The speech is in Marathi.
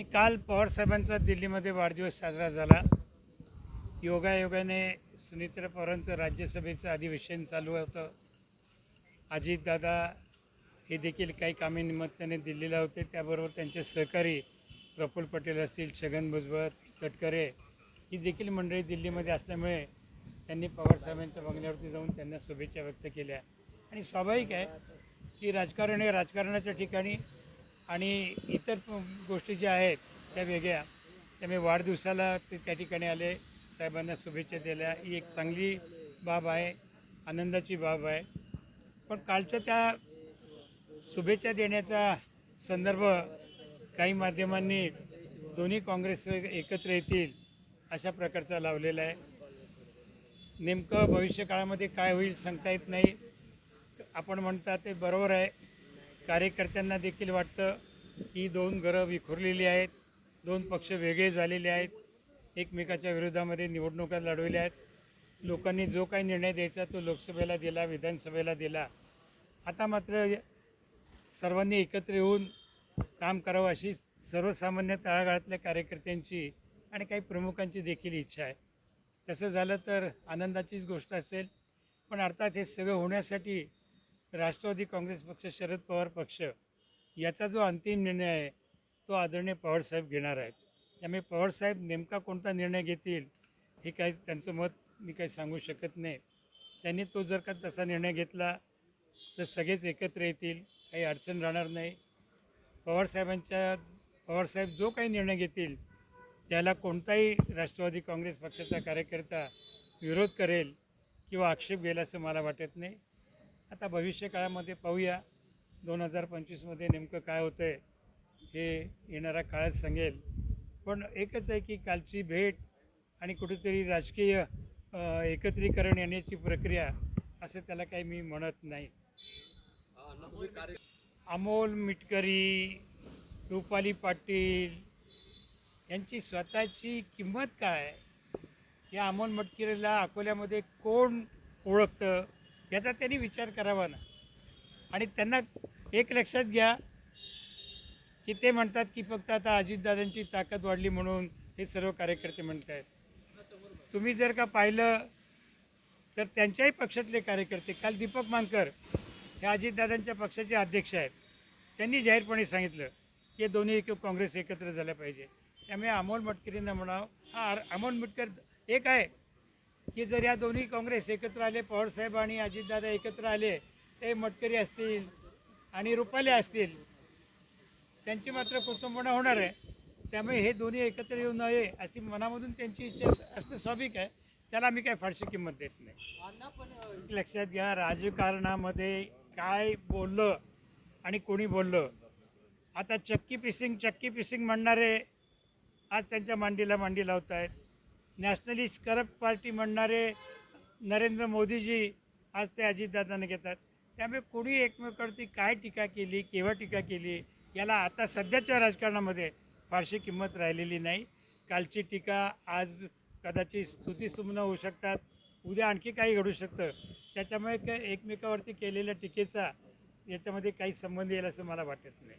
आणि काल पवारसाहेबांचा दिल्लीमध्ये वाढदिवस साजरा झाला. योगायोगाने सुनीत्रा पवारांचं राज्यसभेचं अधिवेशन चालू होतं. अजितदादा हे देखील काही कामे निमित्ताने दिल्लीला होते. त्याबरोबर त्यांचे सहकारी प्रफुल्ल पटेल असतील छगन भुजबळ तटकरे ही देखील मंडळी दिल्लीमध्ये असल्यामुळे त्यांनी पवारसाहेबांच्या बंगल्यावरती जाऊन त्यांना शुभेच्छा व्यक्त केल्या. आणि स्वाभाविक आहे की राजकारण हे राजकारणाच्या ठिकाणी आणि इतर गोष्टी ज्या आहेत त्या वेगळ्या. त्यामुळे वाढदिवसाला ते त्या ठिकाणी आले. साहेबांना शुभेच्छा दिल्या. ही एक चांगली बाब आहे. आनंदाची बाब आहे. पण कालच्या त्या शुभेच्छा देण्याचा संदर्भ काही माध्यमांनी दोन्ही काँग्रेस एकत्र येतील अशा प्रकारचा लावलेला आहे. नेमकं भविष्यकाळामध्ये काय होईल सांगता येत नाही. आपण म्हणता ते बरोबर आहे. कार्यकर्त्यांना देखील वाटतं की दोन घरं विखुरलेली आहेत दोन पक्ष वेगळे झालेले आहेत एकमेकाच्या विरोधामध्ये निवडणुका लढवल्या आहेत. लोकांनी जो काही निर्णय द्यायचा तो लोकसभेला दिला विधानसभेला दिला. आता मात्र सर्वांनी एकत्र येऊन काम करावं अशी सर्वसामान्य तळागाळातल्या कार्यकर्त्यांची आणि काही प्रमुखांची देखील इच्छा आहे. तसं झालं तर आनंदाचीच गोष्ट असेल पण अर्थात हे सगळं होण्यासाठी राष्ट्रवादी काँग्रेस पक्ष शरद पवार पक्ष याचा जो अंतिम निर्णय आहे तो आदरणीय पवारसाहेब घेणार आहेत. त्यामुळे पवारसाहेब नेमका कोणता निर्णय घेतील हे काही त्यांचं मत मी काही सांगू शकत नाही. त्यांनी तो जर का तसा निर्णय घेतला तर सगळेच एकत्र येतील काही अडचण राहणार नाही. पवारसाहेबांच्या पवारसाहेब जो काही निर्णय घेतील त्याला कोणताही राष्ट्रवादी काँग्रेस पक्षाचा कार्यकर्ता विरोध करेल किंवा आक्षेप घेईल असं मला वाटत नाही. आता भविष्य काळामध्ये पाहूया दोन हजार पंचवीसमध्ये नेमकं काय होतं आहे हे येणारा काळच सांगेल. पण एकच आहे की कालची भेट आणि कुठेतरी राजकीय एकत्रीकरण येण्याची प्रक्रिया असं त्याला काही मी म्हणत नाही. अमोल मिटकरी रुपाली पाटील यांची स्वतःची किंमत काय? या अमोल मटकिरीला अकोल्यामध्ये कोण ओळखतं? याचा त्यांनी विचार करावा ना. आणि त्यांना एक लक्षात घ्या की ते म्हणतात की फक्त आता अजितदादांची ताकद वाढली म्हणून हे सर्व कार्यकर्ते म्हणत आहेत तुम्ही जर का पाहिलं तर त्यांच्याही पक्षातले कार्यकर्ते काल दीपक मानकर हे अजितदादांच्या पक्षाचे अध्यक्ष आहेत. त्यांनी जाहीरपणे सांगितलं की दोन्ही एक काँग्रेस एकत्र झाल्या पाहिजे. त्यामुळे अमोल मटकरींना म्हणावं हा अर- अमोल मटकर एक आहे की जर या दोन्ही काँग्रेस एकत्र आले पवारसाहेब आणि अजितदादा एकत्र आले ते मटकरी असतील आणि रुपाले असतील त्यांची मात्र कुटुंबना होणार आहे. त्यामुळे हे दोन्ही एकत्र येऊ नये अशी मनामधून त्यांची इच्छा असणं स्वाभाविक आहे. त्याला मी काय फारशी किंमत देत नाही. लक्षात घ्या राजकारणामध्ये काय बोललं आणि कोणी बोललं. आता चक्की पिसिंग चक्की पिसिंग म्हणणारे आज त्यांच्या मांडीला मांडी लावत आहेत नॅशनलिस्ट करप्ट पार्टी म्हणणारे नरेंद्र मोदीजी आज ते अजितदादांना घेतात. त्यामुळे कोणी एकमेकावरती काय टीका केली केव्हा टीका केली याला आता सध्याच्या राजकारणामध्ये फारशी किंमत राहिलेली नाही. कालची टीका आज कदाचित स्तुतीसुमनं होऊ शकतात. उद्या आणखी काही घडू शकतं. त्याच्यामुळे काय एकमेकावरती केलेल्या टीकेचा याच्यामध्ये काही संबंध येईल असं मला वाटत नाही.